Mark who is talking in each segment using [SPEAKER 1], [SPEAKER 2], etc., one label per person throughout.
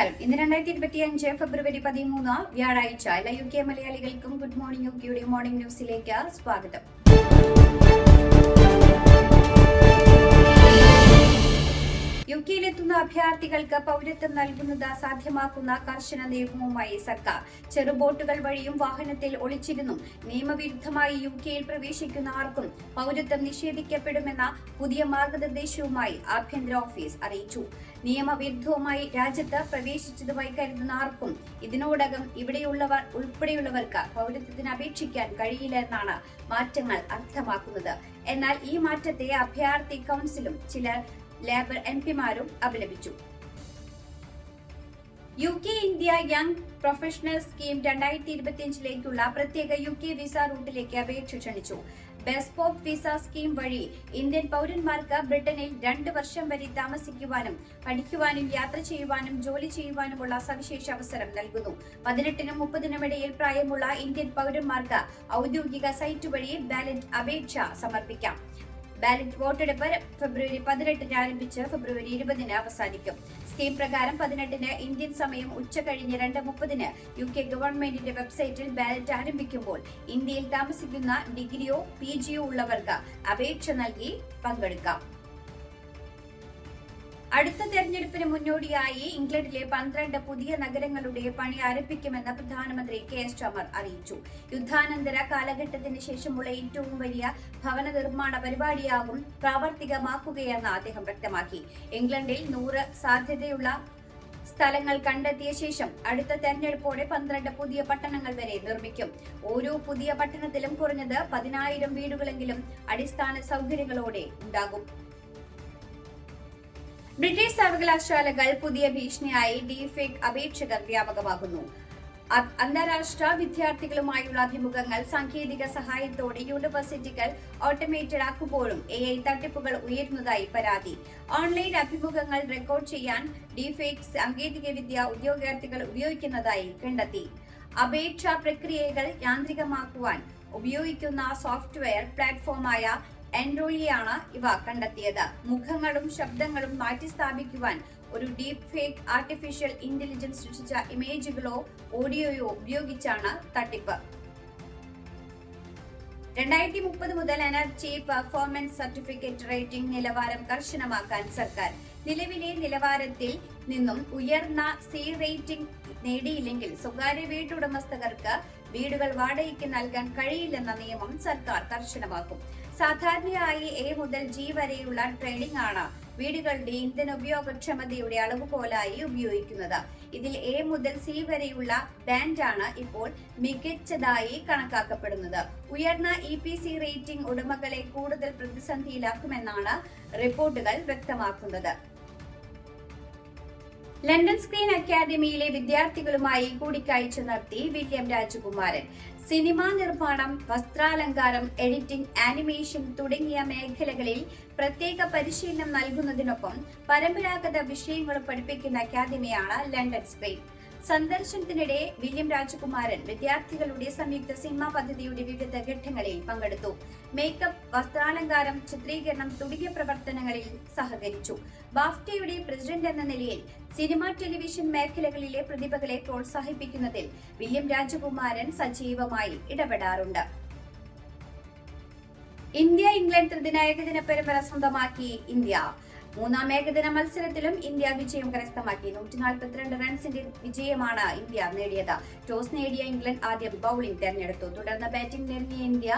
[SPEAKER 1] നമസ്കാരം. ഇന്ന് രണ്ടായിരത്തി ഇരുപത്തി അഞ്ച് ഫെബ്രുവരി പതിമൂന്ന് വ്യാഴാഴ്ച എല്ലാ യു കെ മലയാളികൾക്കും ഗുഡ് മോർണിംഗ് യു കെയുടെ മോർണിംഗ് ന്യൂസിലേക്ക് സ്വാഗതം. യു കെയിലെത്തുന്ന അഭയാർത്ഥികൾക്ക് പൗരത്വം നൽകുന്നത് സാധ്യമാക്കുന്ന കർശന നിയമവുമായി സർക്കാർ. ചെറുബോട്ടുകൾ വഴിയും വാഹനത്തിൽ ഒളിച്ചിരുന്നും. നിയമവിരുദ്ധമായി യു കെയിൽ പ്രവേശിക്കുന്ന ആർക്കും പൗരത്വം നിഷേധിക്കപ്പെടുമെന്ന പുതിയ മാർഗനിർദ്ദേശവുമായി ആഭ്യന്തര ഓഫീസ് അറിയിച്ചു. നിയമവിരുദ്ധവുമായി രാജ്യത്ത് പ്രവേശിച്ചതുമായി കരുതുന്ന ആർക്കും ഇതിനോടകം ഇവിടെയുള്ളവർ ഉൾപ്പെടെയുള്ളവർക്ക് പൗരത്വത്തിന് അപേക്ഷിക്കാൻ കഴിയില്ല എന്നാണ് മാറ്റങ്ങൾ അർത്ഥമാക്കുന്നത്. എന്നാൽ ഈ മാറ്റത്തെ അഭയാർത്ഥി കൗൺസിലും ചിലർ ലേബർ എം പിമാരും അപലപിച്ചു. U K India young professional scheme രണ്ടായിരത്തി ഇരുപത്തിയഞ്ചിലേക്കുള്ള പ്രത്യേക യു കെ വിസ റൂട്ടിലേക്ക് അപേക്ഷ ക്ഷണിച്ചു. ബെസ്പോപ്പ് വിസ സ്കീം വഴി ഇന്ത്യൻ പൗരന്മാർക്ക് ബ്രിട്ടനിൽ രണ്ട് വർഷം വരെ താമസിക്കുവാനും പഠിക്കുവാനും യാത്ര ചെയ്യുവാനും ജോലി ചെയ്യുവാനുമുള്ള സവിശേഷ അവസരം നൽകുന്നു. പതിനെട്ടിനും മുപ്പതിനും ഇടയിൽ പ്രായമുള്ള ഇന്ത്യൻ പൗരന്മാർക്ക് ഔദ്യോഗിക സൈറ്റ് വഴി ബാലറ്റ് അപേക്ഷ സമർപ്പിക്കാം. ബാലറ്റ് വോട്ടെടുപ്പ് ഫെബ്രുവരി പതിനെട്ടിന് ആരംഭിച്ച് ഫെബ്രുവരി ഇരുപതിന് അവസാനിക്കും. സ്കീം പ്രകാരം പതിനെട്ടിന് ഇന്ത്യൻ സമയം ഉച്ച കഴിഞ്ഞ് രണ്ട് മുപ്പതിന് യു കെ ഗവൺമെന്റിന്റെ വെബ്സൈറ്റിൽ ബാലറ്റ് ആരംഭിക്കുമ്പോൾ ഇന്ത്യയിൽ താമസിക്കുന്ന ഡിഗ്രിയോ പി ജിയോ ഉള്ളവർക്ക് അപേക്ഷ നൽകി പങ്കെടുക്കാം. അടുത്ത തെരഞ്ഞെടുപ്പിന് മുന്നോടിയായി ഇംഗ്ലണ്ടിലെ പന്ത്രണ്ട് പുതിയ നഗരങ്ങളുടെ പണി ആരംഭിക്കുമെന്ന് പ്രധാനമന്ത്രി കെ എസ് ചമർ അറിയിച്ചു. യുദ്ധാനന്തര കാലഘട്ടത്തിന് ശേഷമുള്ള ഏറ്റവും വലിയ ഭവന നിർമ്മാണ പരിപാടിയാകും പ്രാവർത്തികമാക്കുകയെന്ന് അദ്ദേഹം വ്യക്തമാക്കി. ഇംഗ്ലണ്ടിൽ നൂറ് സാധ്യതയുള്ള സ്ഥലങ്ങൾ കണ്ടെത്തിയ ശേഷം അടുത്ത തെരഞ്ഞെടുപ്പോടെ പന്ത്രണ്ട് പുതിയ പട്ടണങ്ങൾ വരെ നിർമ്മിക്കും. ഓരോ പുതിയ പട്ടണത്തിലും കുറഞ്ഞത് പതിനായിരം വീടുകളെങ്കിലും അടിസ്ഥാന സൗകര്യങ്ങളോടെ ഉണ്ടാകും. ബ്രിട്ടീഷ് സർവകലാശാലകൾ പുതിയ ഭീഷണിയായി ഡീഫേക്ക് അപേക്ഷകർ വ്യാപകമാകുന്നു. അന്താരാഷ്ട്ര വിദ്യാർത്ഥികളുമായുള്ള അഭിമുഖങ്ങൾ സാങ്കേതിക സഹായത്തോടെ യൂണിവേഴ്സിറ്റികൾ ഓട്ടോമേറ്റഡ് ആക്കുമ്പോഴും എ ഐ തട്ടിപ്പുകൾ ഉയരുന്നതായി പരാതി. ഓൺലൈൻ അഭിമുഖങ്ങൾ റെക്കോർഡ് ചെയ്യാൻ ഡീഫേക്ക് സാങ്കേതികവിദ്യ ഉദ്യോഗാർത്ഥികൾ ഉപയോഗിക്കുന്നതായി കണ്ടെത്തി. അപേക്ഷാ പ്രക്രിയകൾ യാന്ത്രികമാക്കുവാൻ ഉപയോഗിക്കുന്ന സോഫ്റ്റ്വെയർ പ്ലാറ്റ്ഫോമായ എൻറോളിയാണ് ഇവ കണ്ടെത്തിയത്. മുഖങ്ങളും ശബ്ദങ്ങളും മാറ്റിസ്ഥാപിക്കുവാൻ ഒരു ഡീപ് ഫേക്ക് ആർട്ടിഫിഷ്യൽ ഇന്റലിജൻസ് സൃഷ്ടിച്ച ഇമേജുകളോ ഓഡിയോയോ ഉപയോഗിച്ചാണ് തട്ടിപ്പ്. രണ്ടായിരത്തി മുപ്പത് മുതൽ എനർജി പെർഫോമൻസ് സർട്ടിഫിക്കറ്റ് റേറ്റിംഗ് നിലവാരം കർശനമാക്കാൻ സർക്കാർ നിലവിലെ നിലവാരത്തിൽ നിന്നും ഉയർന്ന സി റേറ്റിംഗ് നേടിയില്ലെങ്കിൽ സ്വകാര്യ വീട്ടുടമസ്ഥകർക്ക് വീടുകൾ വാടകയ്ക്ക് നൽകാൻ കഴിയില്ലെന്ന നിയമം സർക്കാർ കർശനമാക്കും. സാധാരണയായി എ മുതൽ ജി വരെയുള്ള ട്രേഡിംഗ് ആണ് വീടുകളുടെ ഇന്ധന ഉപയോഗക്ഷമതയുടെ അളവുകോലായി ഉപയോഗിക്കുന്നത്. ഇതിൽ എ മുതൽ സി വരെയുള്ള ബാൻഡാണ് ഇപ്പോൾ മികച്ചതായി കണക്കാക്കപ്പെടുന്നത്. ഉയർന്ന ഇ പി സി റേറ്റിംഗ് ഉടമകളെ കൂടുതൽ പ്രതിസന്ധിയിലാക്കുമെന്നാണ് റിപ്പോർട്ടുകൾ വ്യക്തമാക്കുന്നത്. ലണ്ടൻ സ്ക്രീൻ അക്കാദമിയിലെ വിദ്യാർത്ഥികളുമായി കൂടിക്കാഴ്ച നടത്തി വില്യം രാജകുമാരൻ. സിനിമാ നിർമ്മാണം വസ്ത്രാലങ്കാരം എഡിറ്റിംഗ് ആനിമേഷൻ തുടങ്ങിയ മേഖലകളിൽ പ്രത്യേക പരിശീലനം നൽകുന്നതിനൊപ്പം പരമ്പരാഗത വിഷയങ്ങളും പഠിപ്പിക്കുന്ന അക്കാദമിയാണ് ലണ്ടൻ സ്ക്രീൻ. സന്ദർശനത്തിനിടെ വില്യം രാജകുമാരൻ വിദ്യാർത്ഥികളുടെ സംയുക്ത സിനിമാ പദ്ധതിയുടെ വിവിധ ഘട്ടങ്ങളിൽ പങ്കെടുത്തു. മേക്കപ്പ് വസ്ത്രാലങ്കാരം ചിത്രീകരണം തുടങ്ങിയ പ്രവർത്തനങ്ങളിൽ സഹകരിച്ചു. ബാഫ്റ്റയുടെ പ്രസിഡന്റ് എന്ന നിലയിൽ സിനിമ ടെലിവിഷൻ മേഖലകളിലെ പ്രതിഭകളെ പ്രോത്സാഹിപ്പിക്കുന്നതിൽ വില്യം രാജകുമാരൻ സജീവമായി ഇടപെടാറുണ്ട്. ഇന്ത്യ ഇംഗ്ലണ്ട് ത്രിദിന ഏകദിന പരമ്പര സ്വന്തമാക്കി ഇന്ത്യ. മൂന്നാം ഏകദിന മത്സരത്തിലും ഇന്ത്യ വിജയം കരസ്ഥമാക്കി. നൂറ്റി നാൽപ്പത്തിരണ്ട് റൺസിന്റെ വിജയമാണ് ഇന്ത്യ നേടിയത്. ടോസ് നേടിയ ഇംഗ്ലണ്ട് ആദ്യം ബൌളിംഗ് തെരഞ്ഞെടുത്തു. തുടർന്ന് ബാറ്റിംഗ് ഇറങ്ങിയ ഇന്ത്യ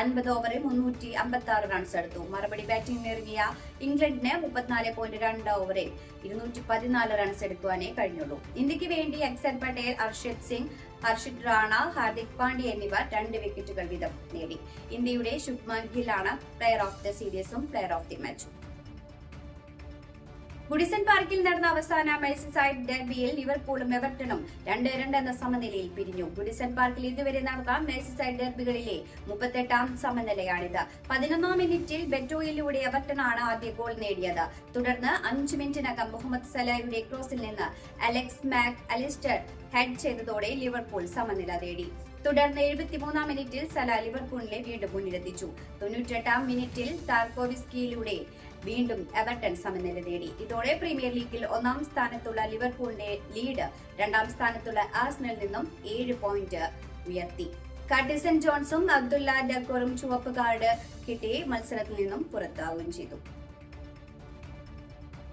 [SPEAKER 1] അൻപത് ഓവറിൽ മുന്നൂറ്റി അമ്പത്തി ആറ് റൺസ് എടുത്തു. മറുപടി ബാറ്റിംഗ് ഇറങ്ങിയ ഇംഗ്ലണ്ടിന് മുപ്പത്തിനാല് പോയിന്റ് രണ്ട് ഓവറിൽ ഇരുന്നൂറ്റി പതിനാല് റൺസ് എടുക്കുവാനേ കഴിഞ്ഞുള്ളൂ. ഇന്ത്യയ്ക്ക് വേണ്ടി അക്സർ പട്ടേൽ അർഷദ് സിംഗ് ഹർഷിത് റാണ ഹാർദിക് പാണ്ഡ്യ എന്നിവർ രണ്ട് വിക്കറ്റുകൾ വീതം നേടി. ഇന്ത്യയുടെ ശുഭ്മാൻ ഗില്ലാണ് പ്ലെയർ ഓഫ് ദ സീരീസും പ്ലെയർ ഓഫ് ദി മാച്ചും ഗുഡിസൺ പാർക്കിൽ നടന്ന അവസാന മെഴ്സിസൈഡ് ഡെർബിയിൽ ലിവർപൂളും എവർട്ടണും രണ്ട് രണ്ട് എന്ന സമനിലയിൽ പിരിഞ്ഞു. ഗുഡിസൺ പാർക്കിൽ ഇതുവരെ നടന്ന മെഴ്സിസൈഡ് ഡെർബികളിലെ മുപ്പത്തെട്ടാം സമനിലയാണിത്. പതിനൊന്നാം മിനിറ്റിൽ ബെറ്റോയിലൂടെ എവർട്ടണാണ് ആദ്യ ഗോൾ നേടിയത്. തുടർന്ന് അഞ്ച് മിനിറ്റിനകം മുഹമ്മദ് സലായുടെ ക്രോസിൽ നിന്ന് അലക്സ് മാക് അലിസ്റ്റർ ഹെഡ് ചെയ്തതോടെ ലിവർപൂൾ സമനില നേടി തുടർന്ന് എഴുപത്തിമൂന്നാം മിനിറ്റിൽ സല ലിവർപൂളിനെ വീണ്ടും മുന്നിലെത്തിച്ചു. തൊണ്ണൂറ്റെട്ടാം മിനിറ്റിൽ താർക്കോവിസ്കിയിലൂടെ വീണ്ടും എവർട്ടൺ സമനില നേടി. ഇതോടെ പ്രീമിയർ ലീഗിൽ ഒന്നാം സ്ഥാനത്തുള്ള ലിവർപൂളിന്റെ ലീഡ് രണ്ടാം സ്ഥാനത്തുള്ള ആസ്നൽ നിന്നും ഏഴ് പോയിന്റ് ഉയർത്തി. കട്ടിസൺ ജോൺസും അബ്ദുല്ല ഡക്കോറും ചുവപ്പ് കാർഡ് കിട്ടി മത്സരത്തിൽ നിന്നും പുറത്താവുകയും ചെയ്തു.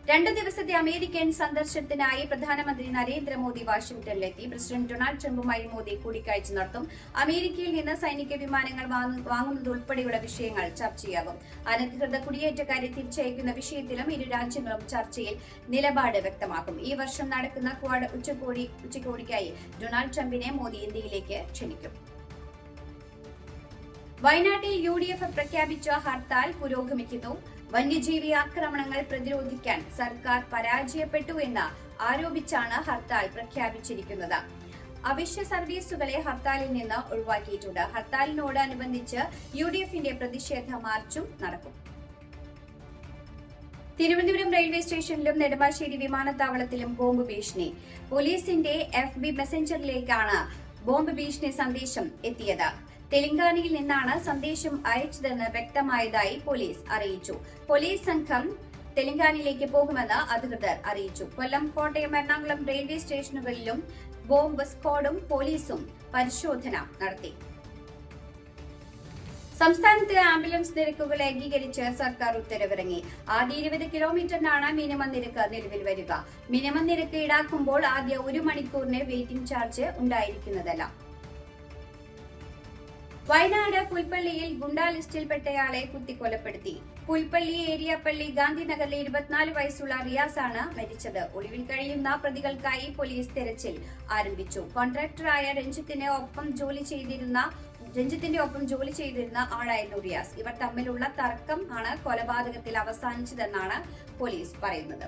[SPEAKER 1] രണ്ടു ദിവസത്തെ അമേരിക്കൻ സന്ദർശനത്തിനായി പ്രധാനമന്ത്രി നരേന്ദ്രമോദി വാഷിംഗ്ടണിലെത്തി. പ്രസിഡന്റ് ഡൊണാൾഡ് ട്രംപുമായി മോദി കൂടിക്കാഴ്ച നടത്തും. അമേരിക്കയിൽ നിന്ന് സൈനിക വിമാനങ്ങൾ വാങ്ങുന്നതുൾപ്പെടെയുള്ള വിഷയങ്ങൾ ചർച്ചയാകും അനധികൃത കുടിയേറ്റക്കാരെ തിരിച്ചയക്കുന്ന വിഷയത്തിലും ഇരു രാജ്യങ്ങളും ചർച്ചയിൽ നിലപാട് വ്യക്തമാക്കും. ഈ വർഷം നടക്കുന്ന ക്വാഡ് ഉച്ചകോടി ഉച്ചകോടിക്കായി ഡൊണാൾഡ് ട്രംപിനെ മോദി ഇന്ത്യയിലേക്ക് ക്ഷണിക്കും. വയനാട്ടിൽ യു ഡി എഫ് പ്രഖ്യാപിച്ച ഹർത്താൽ പുരോഗമിക്കുന്നു. വന്യജീവി ആക്രമണങ്ങൾ പ്രതിരോധിക്കാൻ സർക്കാർ പരാജയപ്പെട്ടു എന്ന് ആരോപിച്ചാണ് ഹർത്താൽ പ്രഖ്യാപിച്ചിരിക്കുന്നത്. അവശ്യ സർവീസുകളെ ഹർത്താലിൽ നിന്ന് ഒഴിവാക്കിയിട്ടുണ്ട്. ഹർത്താലിനോടനുബന്ധിച്ച് യു ഡി എഫിന്റെ പ്രതിഷേധ മാർച്ചും നടക്കും. തിരുവനന്തപുരം റെയിൽവേ സ്റ്റേഷനിലും നെടുമ്പാശ്ശേരി വിമാനത്താവളത്തിലും ബോംബ് ഭീഷണി. പോലീസിന്റെ എഫ് ബി മെസഞ്ചറിലേക്കാണ് ബോംബ് ഭീഷണി സന്ദേശം എത്തിയത്. തെലങ്കാനയിൽ നിന്നാണ് സന്ദേശം അയച്ചതെന്ന് വ്യക്തമായതായി പോലീസ് അറിയിച്ചു. പോലീസ് സംഘം തെലങ്കാനയിലേക്ക് പോകുമെന്ന് അധികൃതർ അറിയിച്ചു. കൊല്ലം കോട്ടയം എറണാകുളം റെയിൽവേ സ്റ്റേഷനുകളിലും ബോംബ് സ്ക്വാഡും പോലീസും പരിശോധന നടത്തി. സംസ്ഥാനത്ത് ആംബുലൻസ് നിരക്കുകൾ ഏകീകരിച്ച് സർക്കാർ ഉത്തരവിറങ്ങി. ആദ്യ ഇരുപത് കിലോമീറ്ററിനാണ് മിനിമം നിരക്ക് നിലവിൽ വരിക. മിനിമം നിരക്ക് ഈടാക്കുമ്പോൾ ആദ്യ ഒരു മണിക്കൂറിന് വെയിറ്റിംഗ് ചാർജ് ഉണ്ടായിരിക്കുന്നതല്ല. വയനാട് പുൽപ്പള്ളിയിൽ ഗുണ്ടാ ലിസ്റ്റിൽപ്പെട്ടയാളെ കുത്തിക്കൊലപ്പെടുത്തി. പുൽപ്പള്ളി ഏരിയപ്പള്ളി ഗാന്ധിനഗറിലെ ഇരുപത്തിനാല് വയസ്സുള്ള ആണ് മരിച്ചത്. ഒളിവിൽ കഴിയുന്ന പ്രതികൾക്കായി പോലീസ് തെരച്ചിൽ ആരംഭിച്ചു. കോൺട്രാക്ടറായ രഞ്ജിത്തിന് ഒപ്പം ജോലി ചെയ്തിരുന്ന രഞ്ജിത്തിന്റെ ഒപ്പം ജോലി ചെയ്തിരുന്ന ആളായിരുന്നു റിയാസ്. ഇവർ തമ്മിലുള്ള തർക്കം ആണ് കൊലപാതകത്തിൽ അവസാനിച്ചതെന്നാണ് പോലീസ് പറയുന്നത്.